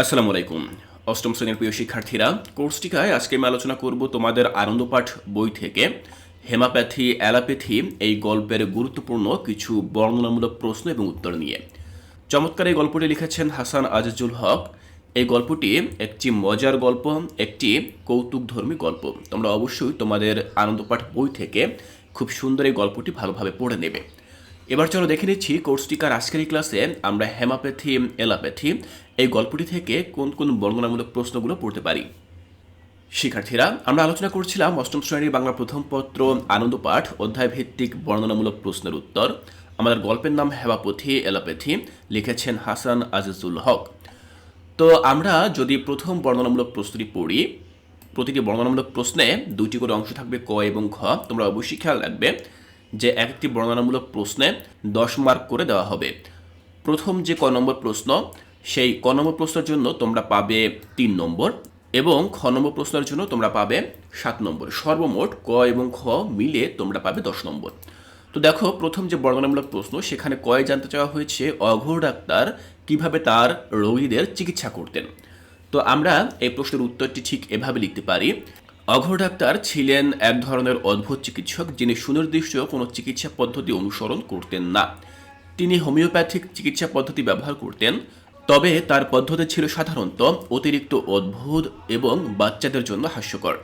আসসালামু আলাইকুম। অষ্টম শ্রেণির প্রিয় শিক্ষার্থীরা কোর্সটিকায় আজকে আমি আলোচনা করব তোমাদের আনন্দপাঠ বই থেকে। হেমাপ্যাথি, অ্যালাপ্যাথি, এই গল্পের গুরুত্বপূর্ণ কিছু বর্ণনামূলক প্রশ্ন এবং উত্তর নিয়ে। চমৎকার এই গল্পটি লিখেছেন হাসান আজিজুল হক। এই গল্পটি একটি মজার গল্প, একটি কৌতুকধর্মী গল্প। তোমরা অবশ্যই তোমাদের আনন্দপাঠ বই থেকে খুব সুন্দর এই গল্পটি ভালোভাবে পড়ে নেবে। এবার চলো দেখে নিচ্ছি কোর্সটিকার আজকের ক্লাসে আমরা হেমাপ্যাথি এলাপ্যাথি এই গল্পটি থেকে কোন কোন বর্ণনামূলক প্রশ্নগুলো পড়তে পারি। শিক্ষার্থীরা, আমরা আলোচনা করছিলাম অষ্টম শ্রেণির বাংলা প্রথম পত্র আনন্দ পাঠ অধ্যায় ভিত্তিক বর্ণনামূলক প্রশ্নের উত্তর। আমাদের গল্পের নাম হেমাপথি এলাপ্যাথি লিখেছেন হাসান আজিজুল হক। তো আমরা যদি প্রথম বর্ণনামূলক প্রশ্নটি পড়ি, প্রতিটি বর্ণনামূলক প্রশ্নে দুটি করে অংশ থাকবে ক এবং খ, তোমরা অবশ্যই খেয়াল রাখবে। যে এক একটি বর্ণনামূলক প্রশ্নে দশ মার্ক করে দেওয়া হবে। প্রথম যে ক নম্বর প্রশ্ন, সেই ক নম্বর প্রশ্নের জন্য তোমরা পাবে তিন নম্বর এবং খ নম্বর প্রশ্নের জন্য তোমরা পাবে সাত নম্বর। সর্বমোট ক এবং খ মিলে তোমরা পাবে দশ নম্বর। তো দেখো, প্রথম যে বর্ণনামূলক প্রশ্ন, সেখানে কয়ে জানতে চাওয়া হয়েছে অঘোর ডাক্তার কীভাবে তার রোগীদের চিকিৎসা করতেন। তো আমরা এই প্রশ্নের উত্তরটি ঠিক এভাবে লিখতে পারি। অঘোর ডাক্তার ছিলেন এক ধরনের অদ্ভুত চিকিৎসক যিনি সুনির্দিষ্ট কোনো চিকিৎসা পদ্ধতি অনুসরণ করতেন না। তিনি হোমিওপ্যাথিক চিকিৎসা পদ্ধতি ব্যবহার করতেন, তবে তার পদ্ধতি ছিল সাধারণত অতিরিক্ত অদ্ভুত এবং বাচ্চাদের জন্য হাস্যকর।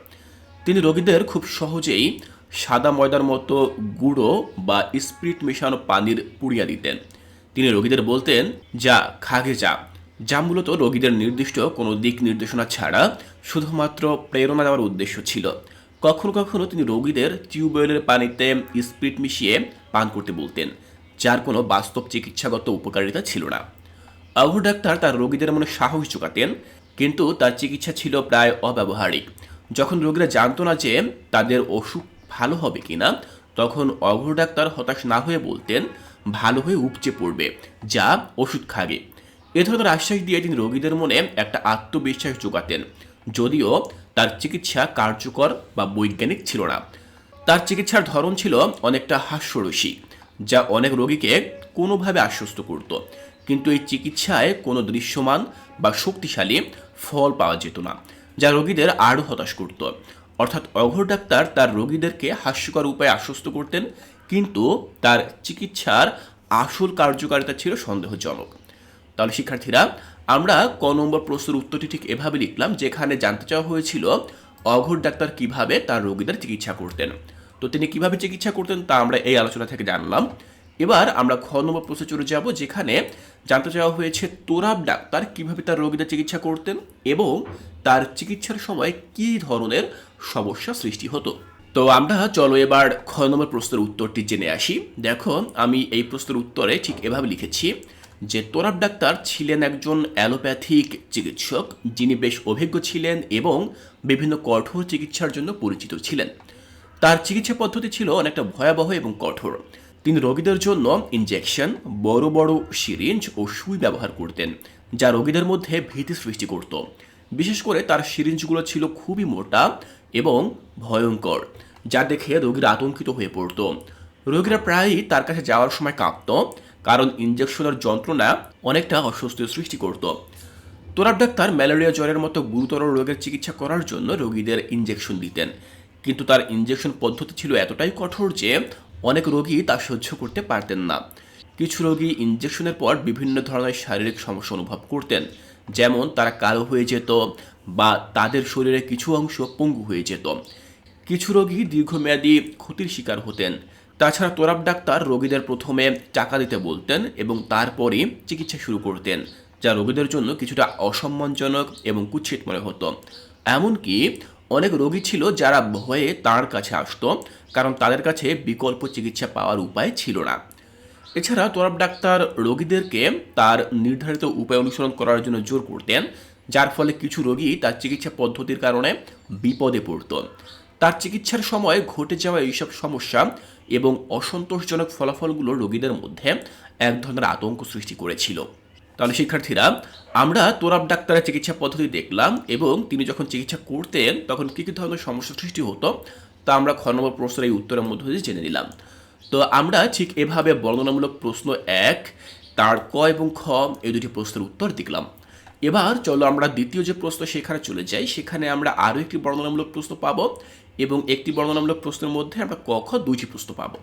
তিনি রোগীদের খুব সহজেই সাদা ময়দার মতো গুঁড়ো বা স্প্রিট মেশানো পানির পুড়িয়া দিতেন। তিনি রোগীদের বলতেন, যা, খাগে যা। যা মূলত রোগীদের নির্দিষ্ট কোনো দিক নির্দেশনা ছাড়া শুধুমাত্র প্রেরণা দেওয়ার উদ্দেশ্য ছিল। কখনো কখনো তিনি রোগীদের টিউবওয়েলের পানিতে স্প্রিট মিশিয়ে পান করতে বলতেন, যার কোনো বাস্তব চিকিৎসাগত উপকারিতা ছিল না। আবু ডাক্তার তার রোগীদের মনে সাহস যোগাতেন কিন্তু তার চিকিৎসা ছিল প্রায় অব্যবহারিক। যখন রোগীরা জানতো না যে তাদের অসুখ ভালো হবে কিনা, তখন অঘর ডাক্তার হতাশ না হয়ে বলতেন, ভালো হয়ে উপচে পড়বে, যা ওষুধ খাগে এ ধরনের আশ্বাস দিয়ে তিনি রোগীদের মনে একটা আত্মবিশ্বাস যোগাতেন যদিও তার চিকিৎসা কার্যকর বা বৈজ্ঞানিক ছিল না। তার চিকিৎসার ধরন ছিল অনেকটা হাস্যরসিক যা অনেক রোগীকে কোনোভাবে আশ্বস্ত করত। কিন্তু এই চিকিৎসায় কোনো দৃশ্যমান বা শক্তিশালী ফল পাওয়া যেত না, যা রোগীদের আরও হতাশ করত। অর্থাৎ অঘর ডাক্তার তার রোগীদেরকে হাস্যকর উপায়ে আশ্বস্ত করতেন, কিন্তু তার চিকিৎসার আসল কার্যকারিতা ছিল সন্দেহজনক। তাহলে শিক্ষার্থীরা আমরা ক নম্বর প্রশ্নের উত্তরটি ঠিক এভাবে লিখলাম, যেখানে জানতে চাওয়া হয়েছিল অঘর ডাক্তার কীভাবে তার রোগীদের চিকিৎসা করতেন। তো তিনি কীভাবে চিকিৎসা করতেন তা আমরা এই আলোচনা থেকে জানলাম। এবার আমরা খ নম্বর প্রশ্নে চলে যাব, যেখানে জানতে চাওয়া হয়েছে তোরাব ডাক্তার কীভাবে তার রোগীদের চিকিৎসা করতেন এবং তার চিকিৎসার সময় কী ধরনের সমস্যা সৃষ্টি হতো। তো আমরা চলো এবার খ নম্বর প্রশ্নের উত্তরটি জেনে আসি। দেখো, আমি এই প্রশ্নের উত্তরে ঠিক এভাবে লিখেছি। যে তোরাব ডাক্তার ছিলেন একজন অ্যালোপ্যাথিক চিকিৎসক, যিনি বেশ অভিজ্ঞ ছিলেন এবং বিভিন্ন কঠোর চিকিৎসার জন্য পরিচিত ছিলেন। তার চিকিৎসা পদ্ধতি ছিল অনেকটা ভয়াবহ এবং কঠোর। তিনি রোগীদের জন্য ইনজেকশন বড় বড় সিরিঞ্জ ও সুই ব্যবহার করতেন, যা রোগীদের মধ্যে ভীতি সৃষ্টি করত। বিশেষ করে তার সিরিঞ্জগুলো ছিল খুবই মোটা এবং ভয়ঙ্কর, যা দেখে রোগীরা আতঙ্কিত হয়ে পড়ত। রোগীরা প্রায়ই তার কাছে যাওয়ার সময় কাঁপত কারণ ইনজেকশনের যন্ত্রণা অনেকটা অস্বস্তির সৃষ্টি করত। তোরাব ডাক্তার ম্যালেরিয়া জ্বরের মতো গুরুতর রোগের চিকিৎসা করার জন্য রোগীদের ইনজেকশন দিতেন। কিন্তু তার ইনজেকশন পদ্ধতি ছিল এতটাই কঠোর যে অনেক রোগী তা সহ্য করতে পারতেন না। কিছু রোগী ইনজেকশনের পর বিভিন্ন ধরনের শারীরিক সমস্যা অনুভব করতেন। যেমন তারা কালো হয়ে যেত বা তাদের শরীরে কিছু অংশ পঙ্গু হয়ে যেত। কিছু রোগী দীর্ঘমেয়াদী ক্ষতির শিকার হতেন। তাছাড়া তোরাব ডাক্তার রোগীদের প্রথমে টাকা দিতে বলতেন এবং তারপরই চিকিৎসা শুরু করতেন, যা রোগীদের জন্য কিছুটা অসম্মানজনক এবং কুৎসিত মনে হতো। এমনকি অনেক রোগী ছিল যারা ভয়ে তার কাছে আসতো, কারণ তাদের কাছে বিকল্প চিকিৎসা পাওয়ার উপায় ছিল না। এছাড়া তোরাব ডাক্তার রোগীদেরকে তার নির্ধারিত উপায় অনুসরণ করার জন্য জোর করতেন, যার ফলে কিছু রোগী তার চিকিৎসা পদ্ধতির কারণে বিপদে পড়তো। তার চিকিৎসার সময় ঘটে যাওয়া এইসব সমস্যা এবং অসন্তোষজনক ফলাফলগুলো রোগীদের মধ্যে এক ধরনের আতঙ্ক সৃষ্টি করেছিল। তাহলে শিক্ষার্থীরা, আমরা তোরাব ডাক্তারের চিকিৎসা পদ্ধতি দেখলাম এবং তিনি যখন চিকিৎসা করতেন, তখন কী কী ধরনের সমস্যা সৃষ্টি হতো, তা আমরা খ নম্বর প্রশ্নের এই উত্তরের মধ্য দিয়ে জেনে নিলাম। তো আমরা ঠিক এভাবে বর্ণনামূলক প্রশ্ন এক, তার ক এবং খ এই দুটি প্রশ্নের উত্তর দেখলাম। এবার চলো আমরা দ্বিতীয় যে প্রশ্ন সেখানে চলে যাই, সেখানে আমরা আরও একটি বর্ণনামূলক প্রশ্ন পাবো। এবং একটি বর্ণনামূলক প্রশ্নের মধ্যে আমরা ক, খ দুইটি প্রশ্ন পাবো।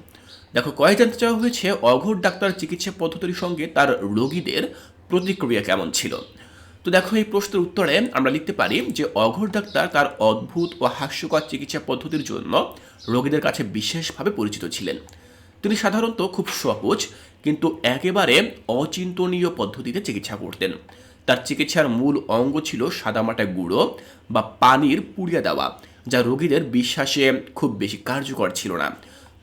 দেখো, কয় জানতে চাওয়া হয়েছে, অঘোর ডাক্তার চিকিৎসা পদ্ধতির সঙ্গে তার রোগীদের প্রতিক্রিয়া কেমন ছিল? তো দেখো, এই প্রশ্নের উত্তরে আমরা লিখতে পারি যে, অঘোর ডাক্তার তার অদ্ভুত ও হাস্যকর চিকিৎসা পদ্ধতির জন্য রোগীদের কাছে বিশেষভাবে পরিচিত ছিলেন। তিনি সাধারণত খুব সহজ, কিন্তু একেবারে অচিন্তনীয় পদ্ধতিতে চিকিৎসা করতেন। তার চিকিৎসার মূল অঙ্গ ছিল সাদামাটা গুঁড়ো বা পানির পুড়িয়ে দেওয়া। যা রোগীদের বিশ্বাসে খুব বেশি কার্যকর ছিল না।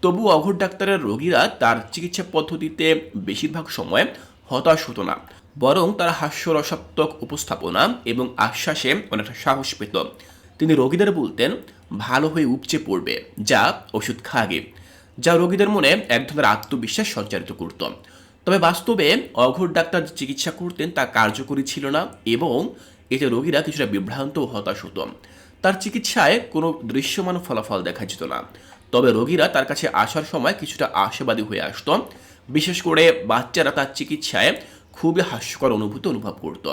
তবু অঘর ডাক্তারের রোগীরা তার চিকিৎসা পদ্ধতিতে বেশিরভাগ সময় হতাশ হতো না, বরং তার হাস্যরসাত্মক উপস্থাপনা এবং আশ্বাসে অনেকটা সাহস পেত। তিনি রোগীদের বলতেন, ভালো হয়ে উপচে পড়বে, যা ওষুধ খাগে। যা রোগীদের মনে এক ধরনের আত্মবিশ্বাস সঞ্চারিত করত। তবে বাস্তবে অঘোর ডাক্তার চিকিৎসা করতেন তা কার্যকরী ছিল না এবং এতে রোগীরা কিছুটা বিভ্রান্ত হতাশ হতো। তার চিকিৎসায় কোনো দৃশ্যমান ফলাফল দেখা যেত না। তবে রোগীরা তার কাছে আসার সময় কিছুটা আশাবাদী হয়ে আসত। বিশেষ করে বাচ্চারা তার চিকিৎসায় খুবই হাস্যকর অনুভূতি অনুভব করত,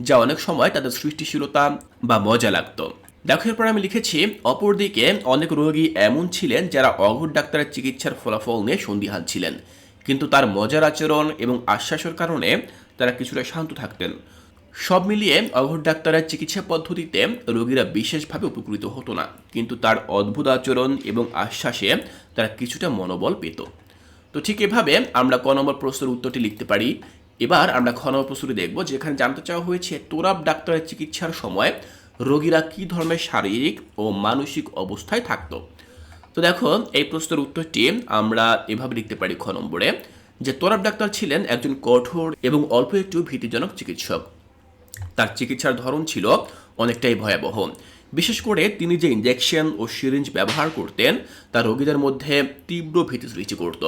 যা অনেক সময় তাদের সৃষ্টিশীলতা বা মজা লাগতো। দেখো, এরপর আমি লিখেছি, অপরদিকে অনেক রোগী এমন ছিলেন যারা অঘোর ডাক্তারের চিকিৎসার ফলাফল নিয়ে সন্দিহান ছিলেন। কিন্তু তার মজার আচরণ এবং আশ্বাসের কারণে তারা কিছুটা শান্ত থাকতেন। সব মিলিয়ে অঘোর ডাক্তারের চিকিৎসা পদ্ধতিতে রোগীরা বিশেষভাবে উপকৃত হতো না, কিন্তু তার অদ্ভুত আচরণ এবং আশ্বাসে তারা কিছুটা মনোবল পেত। তো ঠিক এভাবে আমরা ক নম্বর প্রশ্নের উত্তরটি লিখতে পারি। এবার আমরা খ নম্বর প্রশ্নটি দেখব, যেখানে জানতে চাওয়া হয়েছে, তোরাব ডাক্তারের চিকিৎসার সময় রোগীরা কী ধরনের শারীরিক ও মানসিক অবস্থায় থাকতো? তো দেখো, এই প্রশ্নের উত্তরটি আমরা এভাবে লিখতে পারি খ নম্বরে, যে তোরাব ডাক্তার ছিলেন একজন কঠোর এবং অল্প একটু ভীতিজনক চিকিৎসক। তার চিকিৎসার ধরন ছিল অনেকটাই ভয়াবহ। বিশেষ করে তিনি যে ইঞ্জেকশন ও সিরিঞ্জ ব্যবহার করতেন, তা রোগীদের মধ্যে তীব্র ভীতি সৃষ্টি করত।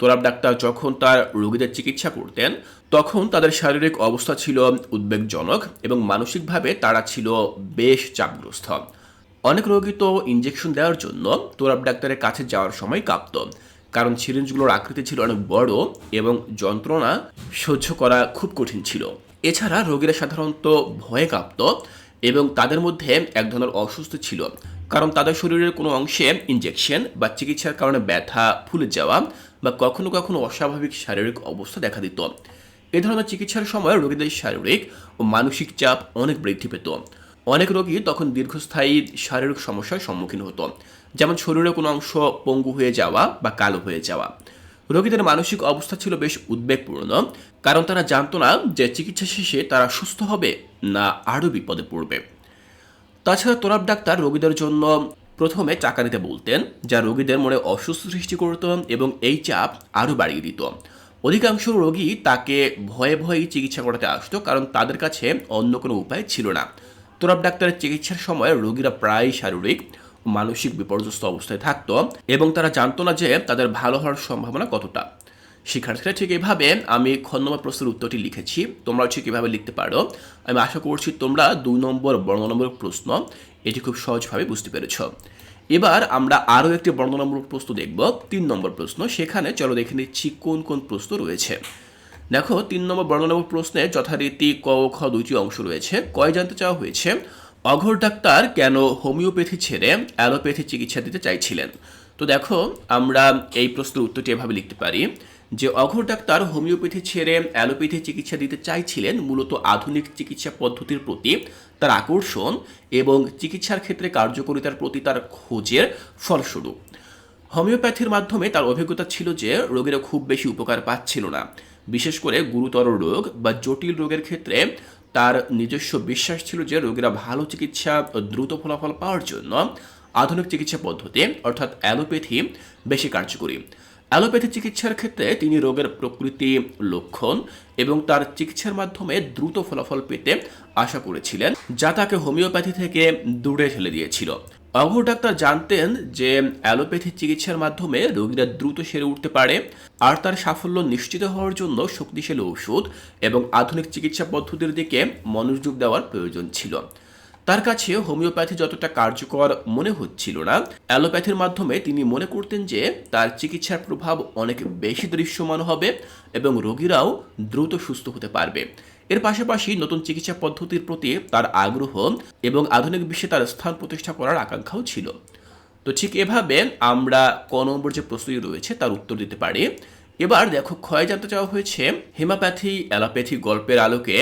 তোরাব ডাক্তার যখন তার রোগীদের চিকিৎসা করতেন, তখন তাদের শারীরিক অবস্থা ছিল উদ্বেগজনক এবং মানসিকভাবে তারা ছিল বেশ চাপগ্রস্ত। অনেক রোগী তো ইঞ্জেকশন দেওয়ার জন্য তোরাব ডাক্তারের কাছে যাওয়ার সময় কাঁপত, কারণ সিরিঞ্জগুলোর আকৃতি ছিল অনেক বড় এবং যন্ত্রণা সহ্য করা খুব কঠিন ছিল। এছাড়া রোগীরা সাধারণত ভয়ে কাঁপত এবং তাদের মধ্যে এক ধরনের অসুস্থ ছিল, কারণ তাদের শরীরের কোনো অংশে ইঞ্জেকশন বা চিকিৎসার কারণে ব্যথা, ফুলে যাওয়া বা কখনো কখনো অস্বাভাবিক শারীরিক অবস্থা দেখা দিত। এ ধরনের চিকিৎসার সময় রোগীদের শারীরিক ও মানসিক চাপ অনেক বৃদ্ধি পেত। অনেক রোগী তখন দীর্ঘস্থায়ী শারীরিক সমস্যার সম্মুখীন হতো, যেমন শরীরের কোনো অংশ পঙ্গু হয়ে যাওয়া বা কালো হয়ে যাওয়া। রোগীদের মানসিক অবস্থা ছিল বেশ উদ্বেগপূর্ণ, কারণ তারা জানতো না যে চিকিৎসা শেষে তারা সুস্থ হবে না আরও বিপদে পড়বে। তাছাড়া তোরাব ডাক্তার রোগীদের জন্য প্রথমে টাকা নিতে বলতেন, যা রোগীদের মনে অসুস্থ সৃষ্টি করত এবং এই চাপ আরও বাড়িয়ে দিত। অধিকাংশ রোগী তাকে ভয়ে ভয়েই চিকিৎসা করাতে আসতো, কারণ তাদের কাছে অন্য কোনো উপায় ছিল না। তোরাব ডাক্তারের চিকিৎসার সময় রোগীরা প্রায় শারীরিক মানসিক বিপর্যস্ত অবস্থায় থাকতো এবং তারা জানতো না যে তাদের ভালো হওয়ার সম্ভাবনা কতটা। শিক্ষার্থীরা ঠিক এইভাবে আমি খ নম্বর প্রশ্নের উত্তরটি লিখেছি, তোমরাও ঠিক এভাবে লিখতে পারো। আমি আশা করছি তোমরা দুই নম্বর বর্ণনামূলক প্রশ্ন, এটি খুব সহজভাবে বুঝতে পেরেছ। এবার আমরা আরও একটি বর্ণনামূলক প্রশ্ন দেখব, তিন নম্বর প্রশ্ন। সেখানে চলো দেখে নিচ্ছি কোন কোন প্রশ্ন রয়েছে। দেখো, তিন নম্বর বর্ণনামূলক প্রশ্নে যথারীতি ক খ দুইটি অংশ রয়েছে। কয় জানতে চাওয়া হয়েছে? অঘর ডাক্তার কেন হোমিওপ্যাথি ছেড়ে অ্যালোপ্যাথি চিকিৎসা দিতে চাইছিলেন? তো দেখো, আমরা এই প্রশ্নের উত্তরটি এভাবে লিখতে পারি। যে অঘর ডাক্তার হোমিওপ্যাথি ছেড়ে অ্যালোপ্যাথি চিকিৎসা দিতে চাইছিলেন মূলত আধুনিক চিকিৎসা পদ্ধতির প্রতি তার আকর্ষণ এবং চিকিৎসার ক্ষেত্রে কার্যকরিতার প্রতি তার খোঁজের ফলস্বরূপ। হোমিওপ্যাথির মাধ্যমে তার অভিজ্ঞতা ছিল যে রোগীরা খুব বেশি উপকার পাচ্ছিল না। বিশেষ করে গুরুতর রোগ বা জটিল রোগের ক্ষেত্রে তার নিজস্ব বিশ্বাস ছিল যে রোগীরা ভালো চিকিৎসা দ্রুত ফলাফল পাওয়ার জন্য আধুনিক চিকিৎসা পদ্ধতি, অর্থাৎ অ্যালোপ্যাথি, বেশি কার্যকরী। অ্যালোপ্যাথি চিকিৎসার ক্ষেত্রে তিনি রোগের প্রকৃতি, লক্ষণ এবং তার চিকিৎসার মাধ্যমে দ্রুত ফলাফল পেতে আশা করেছিলেন, যা তাকে হোমিওপ্যাথি থেকে দূরে ঠেলে দিয়েছিল। অঘর ডাক্তার জানতেন যে অ্যালোপ্যাথি চিকিৎসার মাধ্যমে রোগীরা দ্রুত সেরে উঠতে পারে আর তার সাফল্য নিশ্চিত হওয়ার জন্য শক্তিশালী ওষুধ এবং আধুনিক চিকিৎসা পদ্ধতির দিকে মনোযোগ দেওয়ার প্রয়োজন ছিল। তার কাছে হোমিওপ্যাথি যতটা কার্যকর মনে হচ্ছিল না, অ্যালোপ্যাথির মাধ্যমে তিনি মনে করতেন যে তার চিকিৎসার প্রভাব অনেক বেশি দৃশ্যমান হবে এবং রোগীরাও দ্রুত সুস্থ হতে পারবে। এর পাশাপাশি নতুন চিকিৎসা পদ্ধতির প্রতি তার আগ্রহ এবং আধুনিক বিশ্বে তার স্থান প্রতিষ্ঠা করার আকাঙ্ক্ষাও ছিল। তো ঠিক এভাবে আমরা ক নম্বর যে প্রশ্নটি রয়েছে তার উত্তর দিতে পারি। এবার দেখো, ক্ষয় জানতে চাওয়া হয়েছে হেমাপ্যাথি অ্যালোপ্যাথি গল্পের আলোকে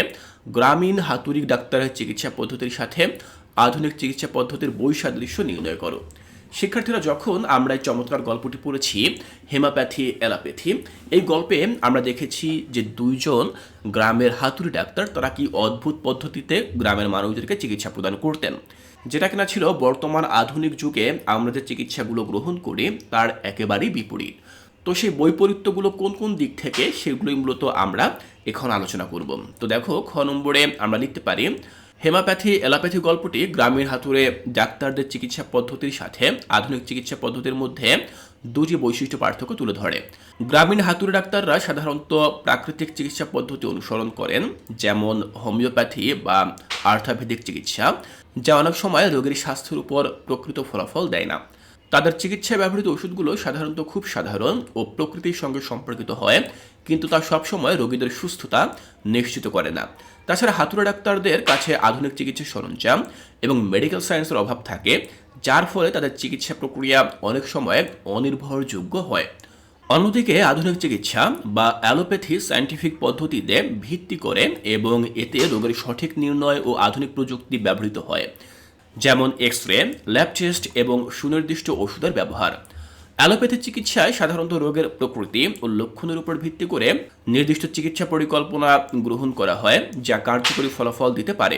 গ্রামীণ হাতুড়ি ডাক্তারের চিকিৎসা পদ্ধতির সাথে আধুনিক চিকিৎসা পদ্ধতির বৈসাদৃশ্য নির্ণয় করো। শিক্ষার্থীরা যখন আমরা এই চমৎকার গল্পটি পড়েছি, হেমাপ্যাথি, অ্যালোপ্যাথি, এই গল্পে আমরা দেখেছি যে দুইজন গ্রামের হাতুড়ি ডাক্তার তারা কি অদ্ভুত পদ্ধতিতে গ্রামের মানুষদেরকে চিকিৎসা প্রদান করতেন। যেটা কিনা ছিল বর্তমান আধুনিক যুগে আমরা যে চিকিৎসাগুলো গ্রহণ করি তার একেবারেই বিপরীত। তো সেই বৈপরীত্যগুলো কোন কোন দিক থেকে, সেগুলোই মূলত আমরা এখন আলোচনা করব। তো দেখো, খ নম্বরে আমরা লিখতে পারি হেমাপ্যাথি অ্যালোপ্যাথি গল্পটি গ্রামের হাতুড়ে ডাক্তারদের চিকিৎসা পদ্ধতির সাথে আধুনিক চিকিৎসা পদ্ধতির মধ্যে দুটি বৈশিষ্ট্য পার্থক্য তুলে ধরে। গ্রামীণ হাতুড়ে ডাক্তাররা সাধারণত প্রাকৃতিক চিকিৎসা পদ্ধতি অনুসরণ করেন, যেমন হোমিওপ্যাথি বা আর্থাভেদিক চিকিৎসা, যা অনেক সময় রোগীর স্বাস্থ্যের উপর প্রকৃত ফলাফল দেয় না। তাদের চিকিৎসায় ব্যবহৃত ওষুধগুলো সাধারণত খুব সাধারণ ও প্রকৃতির সঙ্গে সম্পর্কিত হয়, কিন্তু তা সবসময় রোগীদের সুস্থতা নিশ্চিত করে না। তাছাড়া হাতুড়া ডাক্তারদের কাছে আধুনিক চিকিৎসা সরঞ্জাম এবং মেডিকেল সায়েন্সের অভাব থাকে, যার ফলে তাদের চিকিৎসা প্রক্রিয়া অনেক সময় অনির্ভরযোগ্য হয়। অন্যদিকে আধুনিক চিকিৎসা বা অ্যালোপ্যাথি সায়েন্টিফিক পদ্ধতিতে ভিত্তি করে এবং এতে রোগের সঠিক নির্ণয় ও আধুনিক প্রযুক্তি ব্যবহৃত হয়, যেমন এক্স রে ল্যাব টেস্ট এবং সুনির্দিষ্ট ওষুধের ব্যবহার। অ্যালোপ্যাথি চিকিৎসায় সাধারণত রোগের প্রকৃতি ও লক্ষণের উপর ভিত্তি করে নির্দিষ্ট চিকিৎসা পরিকল্পনা গ্রহণ করা হয়, যা কার্যকরী ফলাফল দিতে পারে।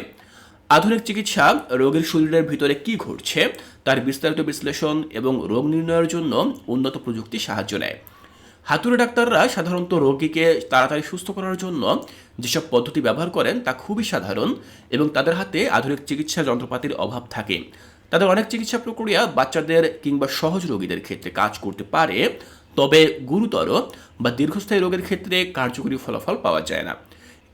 আধুনিক চিকিৎসা রোগীর শরীরের ভিতরে কি ঘটছে, তার বিস্তারিত বিশ্লেষণ এবং রোগ নির্ণয়ের জন্য উন্নত প্রযুক্তি সাহায্য নেয়। হাতুড়ে ডাক্তাররা সাধারণত রোগীকে তাড়াতাড়ি সুস্থ করার জন্য যেসব পদ্ধতি ব্যবহার করেন তা খুবই সাধারণ এবং তাদের হাতে আধুনিক চিকিৎসা যন্ত্রপাতির অভাব থাকে। তাদের অনেক চিকিৎসা প্রক্রিয়া বাচ্চাদের কিংবা সহজ রোগীদের ক্ষেত্রে কাজ করতে পারে, তবে গুরুতর বা দীর্ঘস্থায়ী রোগের ক্ষেত্রে কার্যকরী ফলাফল পাওয়া যায় না।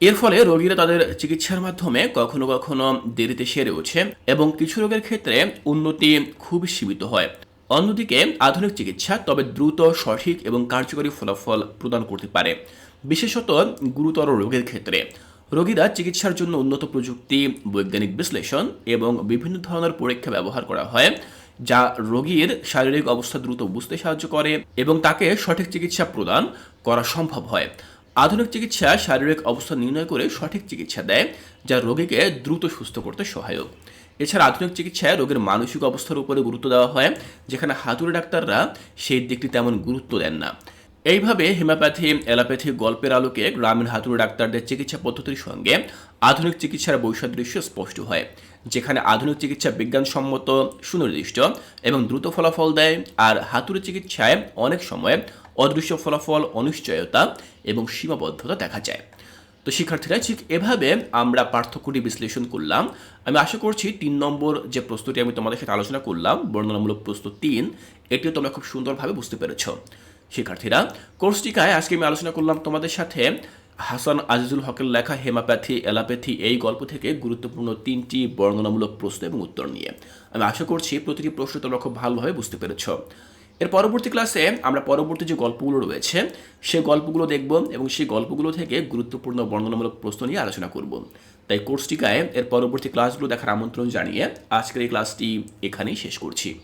এর ফলে রোগীরা তাদের চিকিৎসার মাধ্যমে কখনো কখনো দেরিতে সেরে ওঠে এবং কিছু রোগের ক্ষেত্রে উন্নতি খুবই সীমিত হয়। অন্যদিকে আধুনিক চিকিৎসা তবে দ্রুত, সঠিক এবং কার্যকরী ফলাফল প্রদান করতে পারে। বিশেষত গুরুতর রোগের ক্ষেত্রে। রোগীরা চিকিৎসার জন্য উন্নত প্রযুক্তি, বৈজ্ঞানিক বিশ্লেষণ এবং বিভিন্ন ধরনের পরীক্ষা ব্যবহার করা হয়, যা রোগীর শারীরিক অবস্থা দ্রুত বুঝতে সাহায্য করে এবং তাকে সঠিক চিকিৎসা প্রদান করা সম্ভব হয়। আধুনিক চিকিৎসা শারীরিক অবস্থা নির্ণয় করে সঠিক চিকিৎসা দেয়, যা রোগীকে দ্রুত সুস্থ করতে সহায়ক। এছাড়া আধুনিক চিকিৎসায় রোগের মানসিক অবস্থার উপরে গুরুত্ব দেওয়া হয়, যেখানে হাতুড়ে ডাক্তাররা সেই দিকটি তেমন গুরুত্ব দেন না। এইভাবে হেমিওপ্যাথি, অ্যালোপ্যাথি গল্পের আলোকে গ্রামীণ হাতুড়ে ডাক্তারদের চিকিৎসা পদ্ধতির সঙ্গে আধুনিক চিকিৎসার বৈসাদৃশ্য স্পষ্ট হয়, যেখানে আধুনিক চিকিৎসা বিজ্ঞানসম্মত, সুনির্দিষ্ট এবং দ্রুত ফলাফল দেয় আর হাতুড়ে চিকিৎসায় অনেক সময় অদৃশ্য ফলাফল, অনিশ্চয়তা এবং সীমাবদ্ধতা দেখা যায়। তো শিক্ষার্থীরা, ঠিক এভাবে আমরা পার্থক্যটি বিশ্লেষণ করলাম। আমি আশা করছি তিন নম্বর যে প্রশ্নটি আমি তোমাদের সাথে আলোচনা করলাম, বর্ণনামূলক প্রস্তুত তিন, এটিও তোমরা খুব সুন্দরভাবে বুঝতে পেরেছ। শিক্ষার্থীরা, কোর্সটিকায় আজকে আমি আলোচনা করলাম তোমাদের সাথে হাসান আজিজুল হকের লেখা হেমাপ্যাথি, অ্যালাপ্যাথি এই গল্প থেকে গুরুত্বপূর্ণ তিনটি বর্ণনামূলক প্রশ্ন এবং উত্তর নিয়ে। আমি আশা করছি প্রতিটি প্রশ্ন তোমরা খুব ভালোভাবে বুঝতে পেরেছ। এর পরবর্তী ক্লাসে আমরা পরবর্তী যে গল্পগুলো রয়েছে সেই গল্পগুলো দেখব এবং সেই গল্পগুলো থেকে গুরুত্বপূর্ণ বর্ণনামূলক প্রশ্ন নিয়ে আলোচনা করব। তাই কোর্সটিকায় এর পরবর্তী ক্লাসগুলো দেখার আমন্ত্রণ জানিয়ে আজকের এই ক্লাসটি এখানেই শেষ করছি।